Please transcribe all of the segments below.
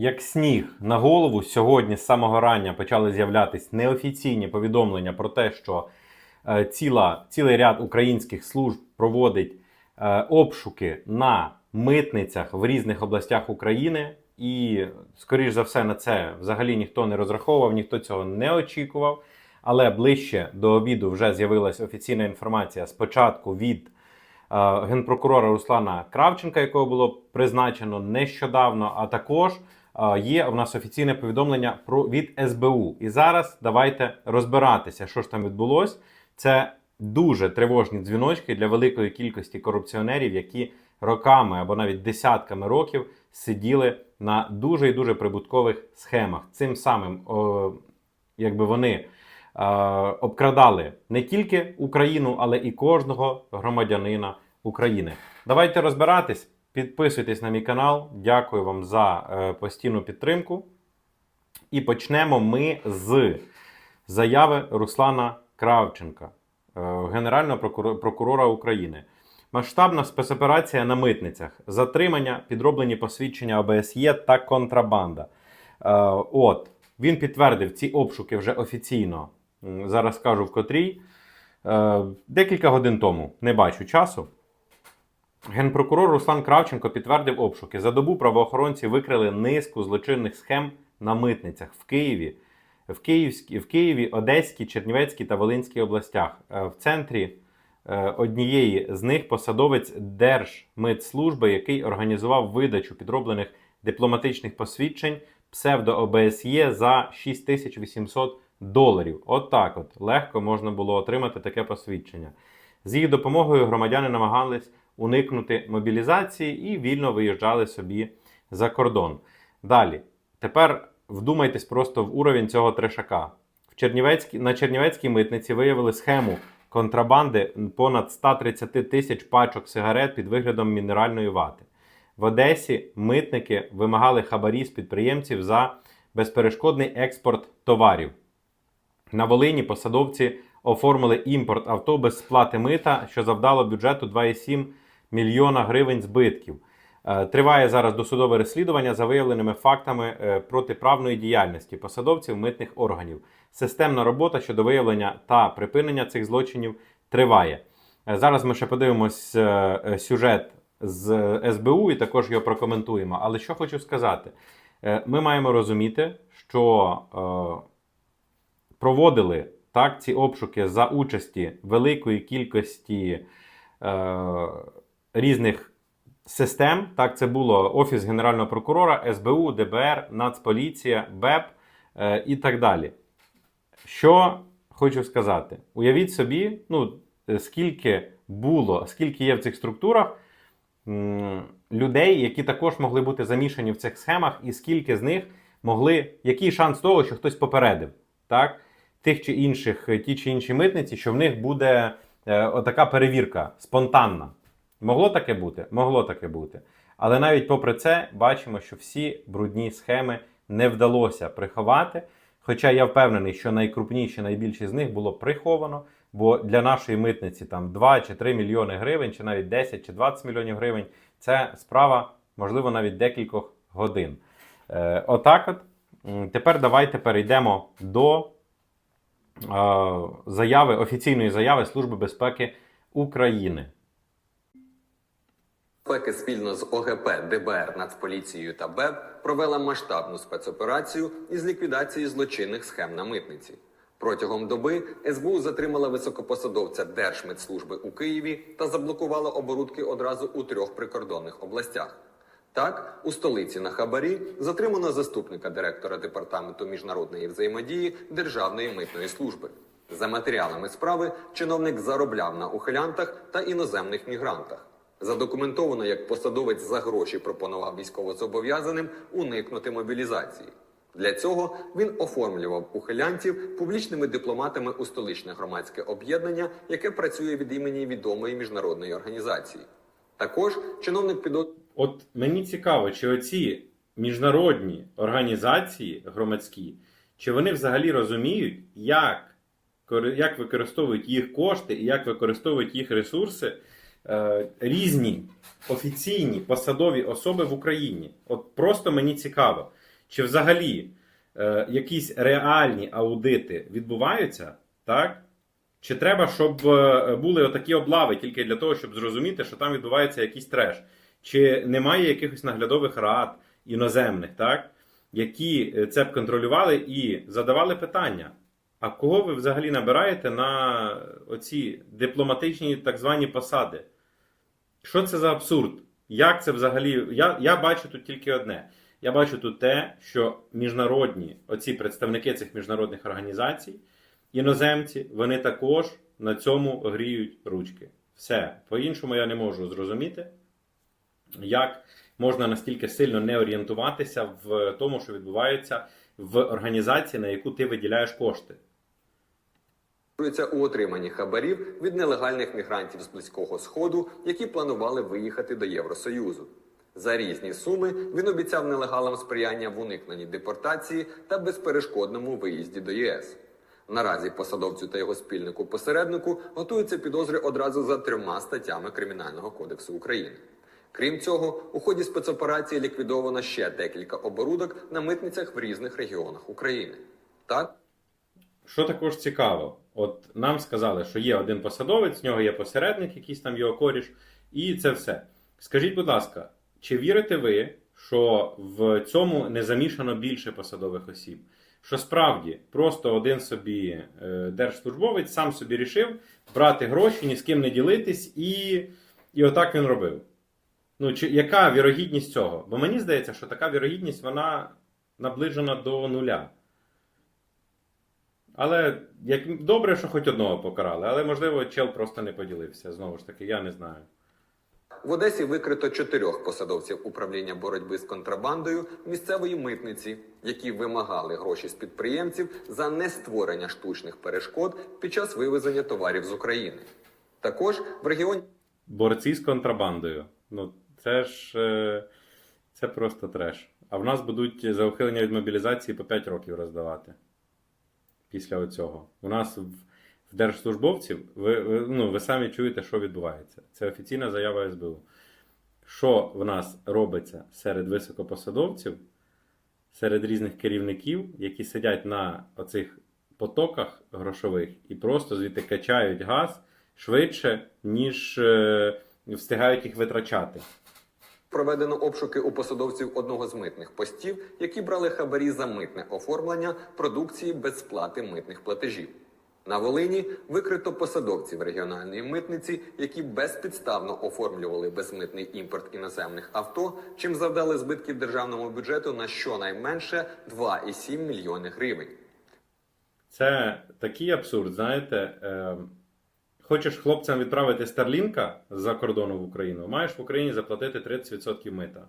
Як сніг на голову, сьогодні з самого рання почали з'являтися неофіційні повідомлення про те, що е, ціла, цілий ряд українських служб проводить е, обшуки на митницях в різних областях України. І, скоріш за все, на це взагалі ніхто не розраховував, ніхто цього не очікував. Але ближче до обіду вже з'явилася офіційна інформація спочатку від е, генпрокурора Руслана Кравченка, якого було призначено нещодавно, а також є у нас офіційне повідомлення про від СБУ. І зараз давайте розбиратися, що ж там відбулось. Це дуже тривожні дзвіночки для великої кількості корупціонерів, які роками або навіть десятками років сиділи на дуже і дуже прибуткових схемах. Цим самим, о, якби вони обкрадали не тільки Україну, але і кожного громадянина України. Давайте розбиратись. Підписуйтесь на мій канал. Дякую вам за е, постійну підтримку. І почнемо ми з заяви Руслана Кравченка, е, Генерального прокуро- прокурора України. Масштабна спецоперація на митницях, затримання, підроблені посвідчення ОБСЄ та контрабанда. Е, От він підтвердив ці обшуки вже офіційно. Зараз скажу в котрій. Декілька годин тому не бачу часу. Генпрокурор Руслан Кравченко підтвердив обшуки. За добу правоохоронці викрили низку злочинних схем на митницях в Києві, в Київській, в Києві, Одеській, Чернівецькій та Волинській областях. Е, В центрі е, однієї з них посадовець Держмитслужби, який організував видачу підроблених дипломатичних посвідчень псевдо-ОБСЄ за 6800 доларів. От так от легко можна було отримати таке посвідчення. З їх допомогою громадяни намагались уникнути мобілізації і вільно виїжджали собі за кордон. Далі, тепер вдумайтесь просто в уровень цього трешака. В Чернівецькій, на Чернівецькій митниці виявили схему контрабанди понад 130 тисяч пачок сигарет під виглядом мінеральної вати. В Одесі митники вимагали хабарі з підприємців за безперешкодний експорт товарів. На Волині посадовці оформили імпорт авто без сплати мита, що завдало бюджету 2,7 мільйона гривень збитків. Е, Триває зараз досудове розслідування за виявленими фактами е, протиправної діяльності посадовців митних органів. Системна робота щодо виявлення та припинення цих злочинів триває. Е, Зараз ми ще подивимось сюжет з СБУ і також його прокоментуємо. Але що хочу сказати, ми маємо розуміти, що проводили так, ці обшуки за участі великої кількості різних систем. Так, це було Офіс Генерального прокурора, СБУ, ДБР, Нацполіція, БЕП е, і так далі. Що хочу сказати? Уявіть собі, ну, е, скільки було, скільки є в цих структурах людей, які також могли бути замішані в цих схемах, і скільки з них могли, який шанс того, що хтось попередив, так? Тих чи інших, ті чи інші митниці, що в них буде е, отака перевірка спонтанна. Могло таке бути? Могло таке бути. Але навіть попри це, бачимо, що всі брудні схеми не вдалося приховати. Хоча я впевнений, що найкрупніші, найбільші з них було приховано, бо для нашої митниці там 2 чи 3 мільйони гривень, чи навіть 10 чи 20 мільйонів гривень це справа, можливо, навіть декількох годин. Е, отак от. Тепер давайте перейдемо до е, заяви, офіційної заяви Служби безпеки України. Безпеки спільно з ОГП, ДБР, Нацполіцією та БЕБ провела масштабну спецоперацію із ліквідації злочинних схем на митниці. Протягом доби СБУ затримала високопосадовця Держмитслужби у Києві та заблокувала оборудки одразу у трьох прикордонних областях. Так, у столиці на Хабарі затримано заступника директора департаменту міжнародної взаємодії Державної митної служби. За матеріалами справи чиновник заробляв на ухилянтах та іноземних мігрантах. Задокументовано, як посадовець за гроші пропонував військовозобов'язаним уникнути мобілізації. Для цього він оформлював ухилянтів публічними дипломатами у столичне громадське об'єднання, яке працює від імені відомої міжнародної організації. Також чиновник підозрює От мені цікаво, чи оці міжнародні організації громадські, чи вони взагалі розуміють, як, як використовують їх кошти і як використовують їх ресурси різні офіційні посадові особи в Україні. От просто мені цікаво. чи взагалі е, якісь реальні аудити відбуваються, так? Чи треба, щоб е, були отакі облави тільки для того, щоб зрозуміти, що там відбувається якийсь треш? Чи немає якихось наглядових рад іноземних, так? які е, це б контролювали і задавали питання? А кого ви взагалі набираєте на оці дипломатичні так звані посади? Що це за абсурд? Як це взагалі? Я, я бачу тут тільки одне. Я бачу тут те, що міжнародні, оці представники цих міжнародних організацій, іноземці, вони також на цьому гріють ручки. Все. По-іншому я не можу зрозуміти, як можна настільки сильно не орієнтуватися в тому, що відбувається в організації, на яку ти виділяєш кошти. У отриманні хабарів від нелегальних мігрантів з Близького Сходу, які планували виїхати до Євросоюзу. За різні суми він обіцяв нелегалам сприяння в уникненні депортації та безперешкодному виїзді до ЄС. Наразі посадовцю та його спільнику посереднику готуються підозри одразу за трьома статтями Кримінального кодексу України. Крім цього, у ході спецоперації ліквідовано ще декілька оборудок на митницях в різних регіонах України. Так, Що також цікаво, от нам сказали, що є один посадовець, в нього є посередник, якийсь там його коріш, і це все. Скажіть, будь ласка, чи вірите ви, що в цьому не замішано більше посадових осіб? Що справді просто один собі е, держслужбовець сам собі рішив брати гроші, ні з ким не ділитись, і, і отак він робив. Ну, чи, яка вірогідність цього? Бо мені здається, що така вірогідність вона наближена до нуля. Але як добре, що хоч одного покарали, але можливо чел просто не поділився. Знову ж таки, я не знаю. В Одесі викрито чотирьох посадовців управління боротьби з контрабандою місцевої митниці, які вимагали гроші з підприємців за нестворення штучних перешкод під час вивезення товарів з України. Також в регіоні Борці з контрабандою. Ну, це ж е, це просто треш. А в нас будуть за ухилення від мобілізації по 5 років роздавати. Після оцього. У нас в, держслужбовців, ви, ви, ну, ви самі чуєте, що відбувається. Це офіційна заява СБУ. Що в нас робиться серед високопосадовців, серед різних керівників, які сидять на оцих потоках грошових і просто звідти качають газ швидше, ніж е, встигають їх витрачати. Проведено обшуки у посадовців одного з митних постів, які брали хабарі за митне оформлення продукції без сплати митних платежів. На Волині викрито посадовців регіональної митниці, які безпідставно оформлювали безмитний імпорт іноземних авто, чим завдали збитків державному бюджету на щонайменше 2,7 мільйони гривень. Це такий абсурд, знаєте. Е, хочеш хлопцям відправити Старлінка з-за кордону в Україну, маєш в Україні заплатити 30% мита.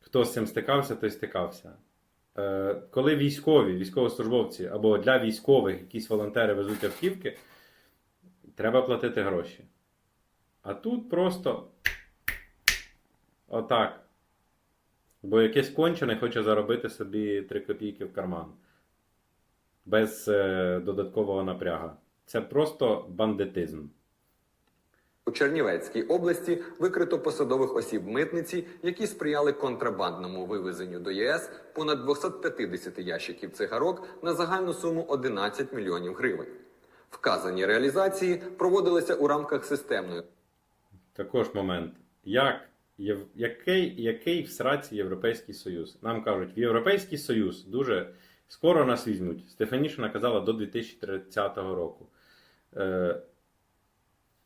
Хто з цим стикався, той стикався. Е, коли військові, військовослужбовці або для військових якісь волонтери везуть автівки, треба платити гроші. А тут просто отак. Бо якесь кончене хоче заробити собі 3 копійки в карман без е, додаткового напряга. Це просто бандитизм. У Чернівецькій області викрито посадових осіб митниці, які сприяли контрабандному вивезенню до ЄС понад 250 ящиків цигарок на загальну суму 11 мільйонів гривень. Вказані реалізації проводилися у рамках системної Також момент. Як, який, який в сраці Європейський Союз? Нам кажуть, в Європейський Союз дуже скоро нас візьмуть. Стефанішина казала до 2030 року. Е,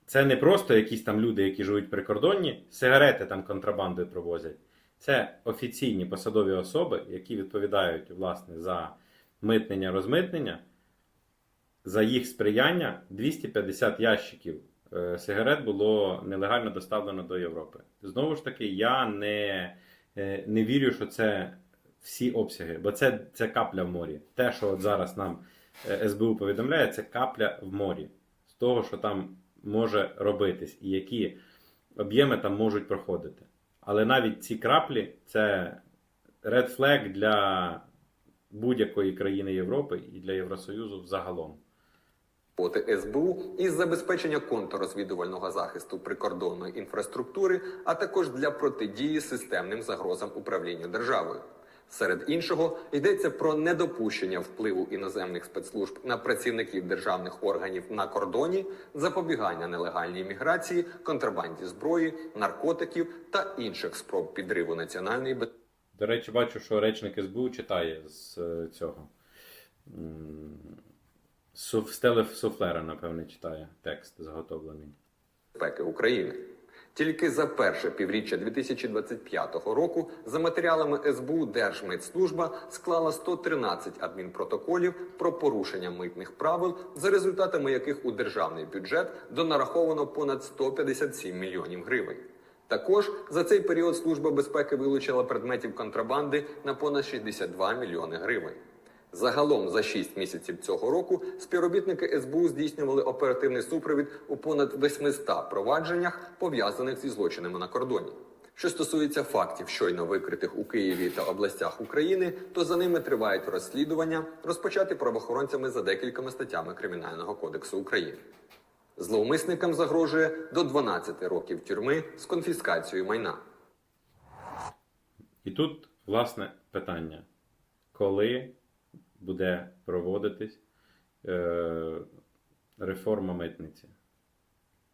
Це не просто якісь там люди, які живуть при кордоні, сигарети там контрабандою провозять. Це офіційні посадові особи, які відповідають власне за митнення, розмитнення. За їх сприяння 250 ящиків е, сигарет було нелегально доставлено до Європи. Знову ж таки, я не, е, не вірю, що це всі обсяги, бо це, це капля в морі. Те, що от зараз нам СБУ повідомляє, це капля в морі з того, що там може робитись, і які об'єми там можуть проходити. Але навіть ці краплі це red flag для будь-якої країни Європи і для Євросоюзу взагалом. роботи СБУ із забезпечення контррозвідувального захисту прикордонної інфраструктури, а також для протидії системним загрозам управлінню державою. Серед іншого йдеться про недопущення впливу іноземних спецслужб на працівників державних органів на кордоні, запобігання нелегальній міграції, контрабанді зброї, наркотиків та інших спроб підриву національної безпеки. До речі, бачу, що речник СБУ читає з е, цього. Суф, Стеле Суфлера, напевне, читає текст заготовлений. безпеки України. Тільки за перше півріччя 2025 року за матеріалами СБУ Держмитслужба склала 113 адмінпротоколів про порушення митних правил, за результатами яких у державний бюджет донараховано понад 157 мільйонів гривень. Також за цей період Служба безпеки вилучила предметів контрабанди на понад 62 мільйони гривень. Загалом за 6 місяців цього року співробітники СБУ здійснювали оперативний супровід у понад 800 провадженнях, пов'язаних зі злочинами на кордоні. Що стосується фактів, щойно викритих у Києві та областях України, то за ними тривають розслідування, розпочаті правоохоронцями за декількома статтями Кримінального кодексу України. Зловмисникам загрожує до 12 років тюрми з конфіскацією майна. І тут, власне, питання: коли буде проводитись е, реформа митниці?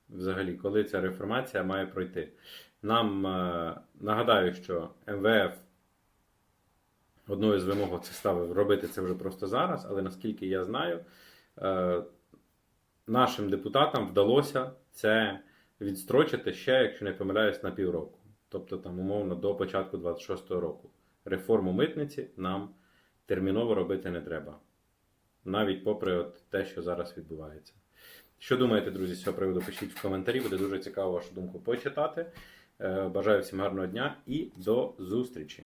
Взагалі, коли ця реформація має пройти? Нам е, нагадаю, що МВФ одною з вимог це ставив робити це вже просто зараз, але наскільки я знаю, е, нашим депутатам вдалося це відстрочити ще, якщо не помиляюсь, на півроку. Тобто там умовно до початку 26-го року. Реформу митниці нам терміново робити не треба. Навіть попри от те, що зараз відбувається. Що думаєте, друзі, з цього приводу? Пишіть в коментарі, буде дуже цікаво вашу думку почитати. Е, Бажаю всім гарного дня і до зустрічі!